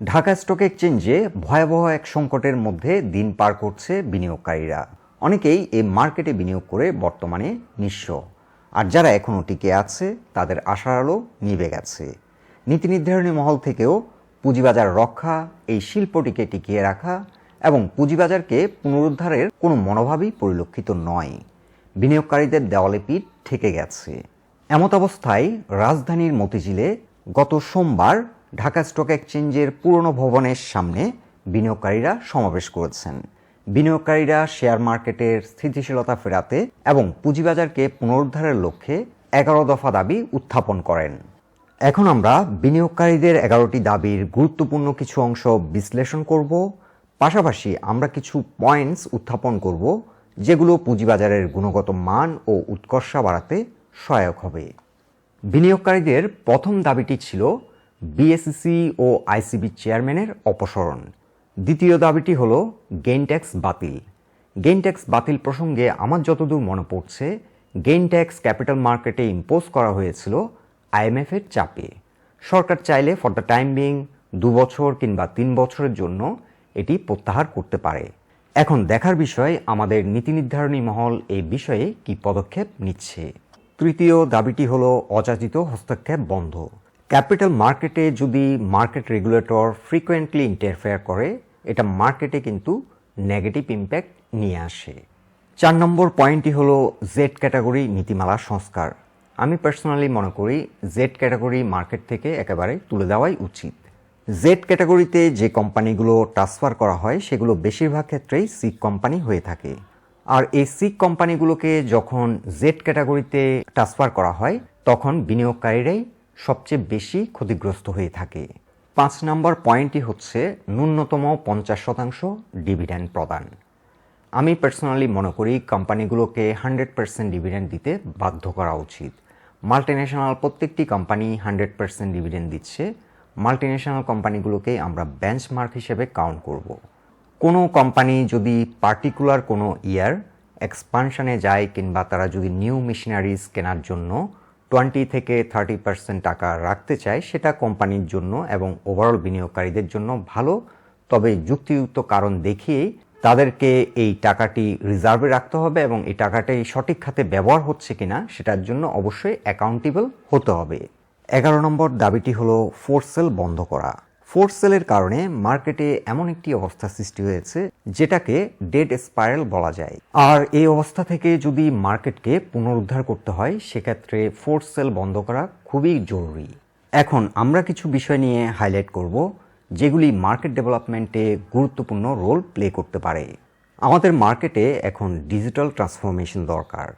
Dhaka stock এক্সচেঞ্জে ভয়াবহ এক সংকটের মধ্যে দিন পার করছে বিনিয়োগকারীরা। অনেকেই এই মার্কেটে বিনিয়োগ করে বর্তমানে নিঃস্ব। আর যারা এখনও টিকে আছে, তাদের আশার আলো নিভে গেছে। নীতি নির্ধারণী মহল থেকেও পুঁজিবাজার রক্ষা, এই শিল্পটিকে টিকিয়ে রাখা এবং পুঁজিবাজারকে পুনরুদ্ধারের কোনো মনোভাবই পরিলক্ষিত নয়। বিনিয়োগকারীদের দেওয়ালে পিঠ ঠেকে গেছে। এমত অবস্থায় রাজধানীর মতিঝিলে গত সোমবার ঢাকা স্টক এক্সচেঞ্জের পুরনো ভবনের সামনে বিনিয়োগকারীরা সমাবেশ করেছেন। বিনিয়োগকারীরা শেয়ার মার্কেটের স্থিতিশীলতা ফেরাতে এবং পুঁজিবাজারকে পুনরুদ্ধারের লক্ষ্যে এগারো দফা দাবি উত্থাপন করেন। এখন আমরা বিনিয়োগকারীদের এগারোটি দাবির গুরুত্বপূর্ণ কিছু অংশ বিশ্লেষণ করব। পাশাপাশি আমরা কিছু পয়েন্টস উত্থাপন করব, যেগুলো পুঁজিবাজারের গুণগত মান ও উৎকর্ষা বাড়াতে সহায়ক হবে। বিনিয়োগকারীদের প্রথম দাবিটি ছিল বিএসসি ও আইসিবি চেয়ারম্যানের অপসারণ। দ্বিতীয় দাবিটি হল গেইন ট্যাক্স বাতিল। গেইন ট্যাক্স বাতিল প্রসঙ্গে আমার যতদূর মনে পড়ছে গেইন ট্যাক্স ক্যাপিটাল মার্কেটে ইম্পোজ করা হয়েছিল আইএমএফের চাপে। সরকার চাইলে ফর দ্য টাইম বিং দু বছর কিংবা তিন বছরের জন্য এটি প্রত্যাহার করতে পারে। এখন দেখার বিষয় আমাদের নীতি নির্ধারণী মহল এই বিষয়ে কি পদক্ষেপ নিচ্ছে। তৃতীয় দাবিটি হলো অযাচিত হস্তক্ষেপ বন্ধ। ক্যাপিটাল মার্কেটে যদি মার্কেট রেগুলেটর ফ্রিকোয়েন্টলি ইন্টারফেয়ার করে, এটা মার্কেটে কিন্তু নেগেটিভ ইম্প্যাক্ট নিয়ে আসে। চার নম্বর পয়েন্টটি হলো জেড ক্যাটাগরি নীতিমালা সংস্কার। আমি পার্সোনালি মনে করি জেড ক্যাটাগরি মার্কেট থেকে একেবারে তুলে দেওয়াই উচিত। জেড ক্যাটাগরিতে যে কোম্পানিগুলো ট্রান্সফার করা হয়, সেগুলো বেশিরভাগ ক্ষেত্রেই সিক কোম্পানি হয়ে থাকে। আর এই সিক কোম্পানিগুলোকে যখন জেড ক্যাটাগরিতে ট্রান্সফার করা হয়, তখন বিনিয়োগকারীরাই সবচেয়ে বেশি ক্ষতিগ্রস্ত হয়ে থাকে। পাঁচ নম্বর পয়েন্টটি হচ্ছে ন্যূনতম পঞ্চাশ শতাংশ ডিভিডেন্ড প্রদান। আমি পার্সোনালি মনে করি কোম্পানিগুলোকে হান্ড্রেড পার্সেন্ট ডিভিডেন্ড দিতে বাধ্য করা উচিত। মাল্টিন্যাশনাল প্রত্যেকটি কোম্পানি হান্ড্রেড পার্সেন্ট ডিভিডেন্ড দিচ্ছে। মাল্টিন্যাশনাল কোম্পানিগুলোকে আমরা বেঞ্চমার্ক হিসেবে কাউন্ট করব। কোনো কোম্পানি যদি পার্টিকুলার কোনো ইয়ার এক্সপানশানে যায় কিংবা তারা যদি নিউ মেশিনারিজ কেনার জন্য টোয়েন্টি থেকে থার্টি পার্সেন্ট টাকা রাখতে চায়, সেটা কোম্পানির জন্য এবং ওভারঅল বিনিয়োগকারীদের জন্য ভালো। তবে যুক্তিযুক্ত কারণ দেখিয়েই তাদেরকে এই টাকাটি রিজার্ভে রাখতে হবে এবং এই টাকাটি সঠিক খাতে ব্যবহার হচ্ছে কিনা, সেটার জন্য অবশ্যই অ্যাকাউন্টেবল হতে হবে। এগারো নম্বর দাবিটি হলো ফোর্স সেল বন্ধ করা। ফোর্স সেলের কারণে মার্কেটে এমন একটি অবস্থা সৃষ্টি হয়েছে, যেটাকে ডেড স্পাইরাল বলা যায়। আর এই অবস্থা থেকে যদি মার্কেটকে পুনরুদ্ধার করতে হয়, সেক্ষেত্রে ফোর্স সেল বন্ধ করা খুবই জরুরি। এখন আমরা কিছু বিষয় নিয়ে হাইলাইট করব, যেগুলি মার্কেট ডেভেলপমেন্টে গুরুত্বপূর্ণ রোল প্লে করতে পারে। আমাদের মার্কেটে এখন ডিজিটাল ট্রান্সফরমেশন দরকার।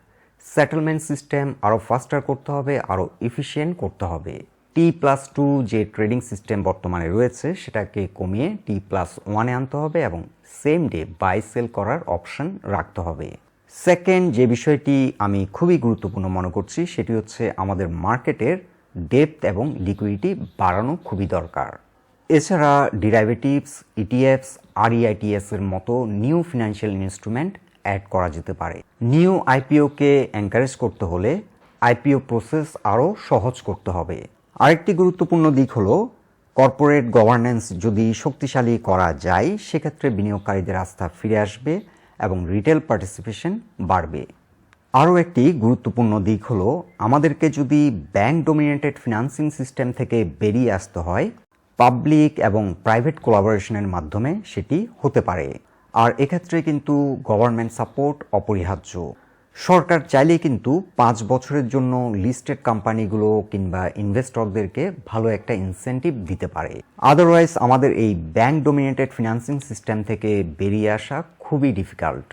সেটেলমেন্ট সিস্টেম আরও ফাস্টার করতে হবে, আরও ইফিসিয়েন্ট করতে হবে। টি প্লাস টু যে ট্রেডিং সিস্টেম বর্তমানে রয়েছে, সেটাকে কমিয়ে টি প্লাস ওয়ানে আনতে হবে এবং সেম ডে বাই সেল করার অপশন রাখতে হবে। সেকেন্ড যে বিষয়টি আমি খুবই গুরুত্বপূর্ণ মনে করছি, সেটি হচ্ছে আমাদের মার্কেটের ডেপথ এবং লিকুইডিটি বাড়ানো খুবই দরকার। এছাড়া ডিরাইভেটিভস ইটিএফস আরইআইটিএস এর মতো নিউ ফিনান্সিয়াল ইনস্ট্রুমেন্ট অ্যাড করা যেতে পারে। নিউ আইপিওকে এনকারেজ করতে হলে আইপিও প্রসেস আরও সহজ করতে হবে। আরেকটি গুরুত্বপূর্ণ দিক হলো কর্পোরেট গভর্নেন্স যদি শক্তিশালী করা যায়, সেক্ষেত্রে বিনিয়োগকারীদের আস্থা ফিরে আসবে এবং রিটেল পার্টিসিপেশন বাড়বে। আরও একটি গুরুত্বপূর্ণ দিক হল, আমাদেরকে যদি ব্যাংক ডোমিনেটেড ফিনান্সিং সিস্টেম থেকে বেরিয়ে আসতে হয় পাবলিক এবং প্রাইভেট কোলাবোরেশনের মাধ্যমে সেটি হতে পারে। আর এক্ষেত্রে কিন্তু গভর্নমেন্ট সাপোর্ট অপরিহার্য। সরকার চাইলে কিন্তু পাঁচ বছরের জন্য লিস্টেড কোম্পানিগুলো কিংবা ইনভেস্টরদেরকে ভালো একটা ইনসেন্টিভ দিতে পারে। আদারওয়াইজ আমাদের এই ব্যাংক ডোমিনেটেড ফিনান্সিং সিস্টেম থেকে বেরিয়ে আসা খুবই ডিফিকাল্ট